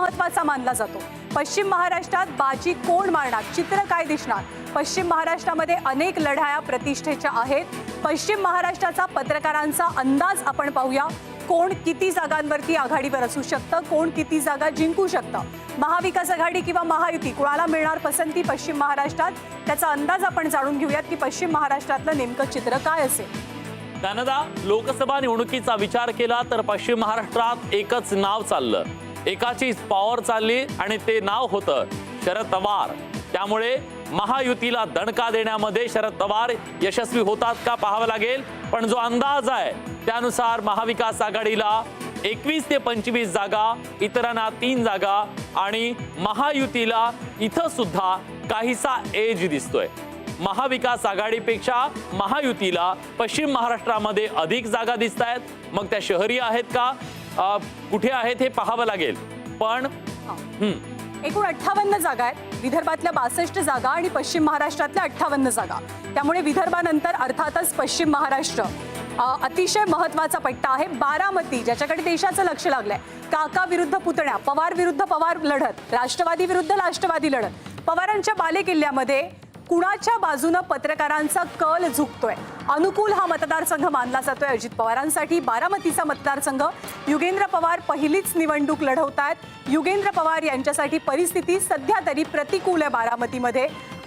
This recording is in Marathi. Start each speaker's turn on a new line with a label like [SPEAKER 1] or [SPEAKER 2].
[SPEAKER 1] महत्त्वाचा मानला जातो. पश्चिम महाराष्ट्रात बाजी कोण मारणार? चित्र काय दिसणार? पश्चिम महाराष्ट्रामध्ये अनेक लढाया प्रतिष्ठेच्या आहेत. पश्चिम महाराष्ट्राचा पत्रकारांचा अंदाज आपण पाहूया. कोण किती जागांवरती आघाडीवर असू शकतं? कोण किती जागा जिंकू शकतं? महाविकास आघाडी किंवा महायुती कुणाला मिळणार पसंती पश्चिम महाराष्ट्रात? त्याचा अंदाज आपण जाणून घेऊयात की पश्चिम महाराष्ट्रातलं नेमकं चित्र काय असेल.
[SPEAKER 2] दानदा लोकसभा निवडणुकीचा विचार केला तर पश्चिम महाराष्ट्रात एकच नाव चाललं. एकाची पॉवर चालली आणि ते नाव होतं शरद पवार. त्यामुळे महायुतीला दणका देण्यामध्ये शरद पवार यशस्वी होतात का पाहावं लागेल. पण जो अंदाज आहे त्यानुसार महाविकास आघाडीला एकवीस ते पंचवीस जागा इतरांना तीन जागा आणि महायुतीला इथं सुद्धा काहीसा एज दिसतोय. महाविकास आघाडीपेक्षा महायुतीला पश्चिम महाराष्ट्रामध्ये अधिक जागा दिसत आहेत मग त्या शहरी आहेत का? कुठे आहेत हे पाहावं लागेल. पण हं,
[SPEAKER 1] एकूण अठ्ठावन्न जागा आहेत. विदर्भातल्या बासष्ट जागा आणि पश्चिम महाराष्ट्रातल्या अठ्ठावन्न जागा. त्यामुळे विदर्भानंतर अर्थातच पश्चिम महाराष्ट्र अतिशय महत्त्वाचा पट्टा आहे. बारामती ज्याच्याकडे देशाचं लक्ष लागलंय. काका विरुद्ध पुतण्या पवार विरुद्ध पवार लढत राष्ट्रवादी विरुद्ध राष्ट्रवादी लढत. पवारांच्या बालेकिल्ल्यामध्ये कुणाच्या बाजूनं पत्रकारांचा कल झुकतोय? अनुकूल हा मतदारसंघ मानला जातोय. अजित पवारांसाठी बारामतीचा मतदारसंघ. युगेंद्र पवार पहिलीच निवडणूक लढवत आहेत युगेंद्र पवार यांच्यासाठी परिस्थिती सध्या तरी प्रतिकूल आहे बारामतीमध्ये.